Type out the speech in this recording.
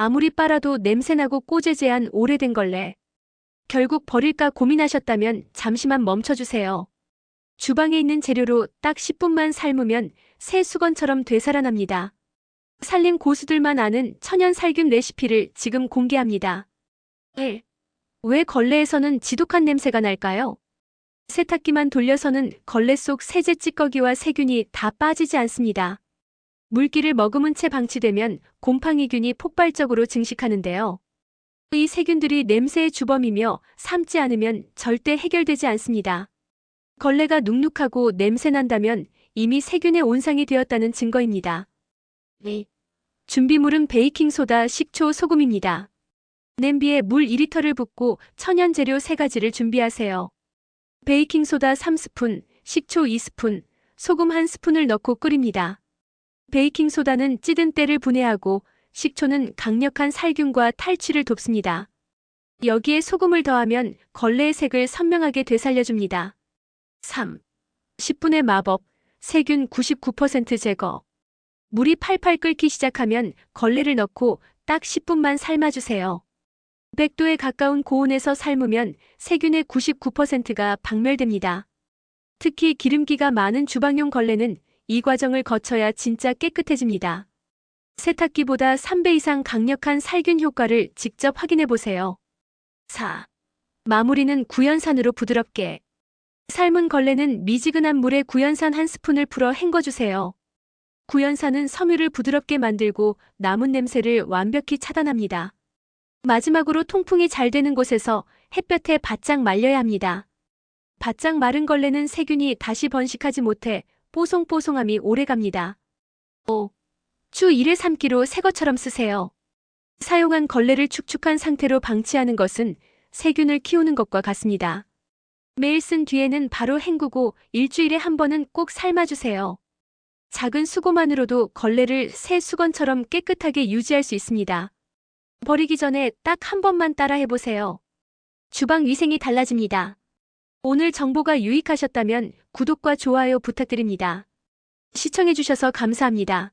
아무리 빨아도 냄새나고 꼬재재한 오래된 걸레. 결국 버릴까 고민하셨다면 잠시만 멈춰주세요. 주방에 있는 재료로 딱 10분만 삶으면 새 수건처럼 되살아납니다. 살림 고수들만 아는 천연 살균 레시피를 지금 공개합니다. 1. 왜 걸레에서는 지독한 냄새가 날까요? 세탁기만 돌려서는 걸레 속 세제 찌꺼기와 세균이 다 빠지지 않습니다. 물기를 머금은 채 방치되면 곰팡이균이 폭발적으로 증식하는데요. 이 세균들이 냄새의 주범이며 삶지 않으면 절대 해결되지 않습니다. 걸레가 눅눅하고 냄새 난다면 이미 세균의 온상이 되었다는 증거입니다. 2. 준비물은 베이킹소다, 식초, 소금입니다. 냄비에 물 2리터를 붓고 천연 재료 3가지를 준비하세요. 베이킹소다 3스푼, 식초 2스푼, 소금 1스푼을 넣고 끓입니다. 베이킹소다는 찌든 때를 분해하고 식초는 강력한 살균과 탈취를 돕습니다. 여기에 소금을 더하면 걸레의 색을 선명하게 되살려줍니다. 3. 10분의 마법, 세균 99% 제거. 물이 팔팔 끓기 시작하면 걸레를 넣고 딱 10분만 삶아주세요. 100도에 가까운 고온에서 삶으면 세균의 99%가 박멸됩니다. 특히 기름기가 많은 주방용 걸레는 이 과정을 거쳐야 진짜 깨끗해집니다. 세탁기보다 3배 이상 강력한 살균 효과를 직접 확인해 보세요. 4. 마무리는 구연산으로 부드럽게. 삶은 걸레는 미지근한 물에 구연산 한 스푼을 풀어 헹궈주세요. 구연산은 섬유를 부드럽게 만들고 남은 냄새를 완벽히 차단합니다. 마지막으로 통풍이 잘 되는 곳에서 햇볕에 바짝 말려야 합니다. 바짝 마른 걸레는 세균이 다시 번식하지 못해 뽀송뽀송함이 오래갑니다. 5. 주 1회 3끼로 새 것처럼 쓰세요. 사용한 걸레를 축축한 상태로 방치하는 것은 세균을 키우는 것과 같습니다. 매일 쓴 뒤에는 바로 헹구고 일주일에 한 번은 꼭 삶아주세요. 작은 수고만으로도 걸레를 새 수건처럼 깨끗하게 유지할 수 있습니다. 버리기 전에 딱 한 번만 따라 해보세요. 주방 위생이 달라집니다. 오늘 정보가 유익하셨다면 구독과 좋아요 부탁드립니다. 시청해주셔서 감사합니다.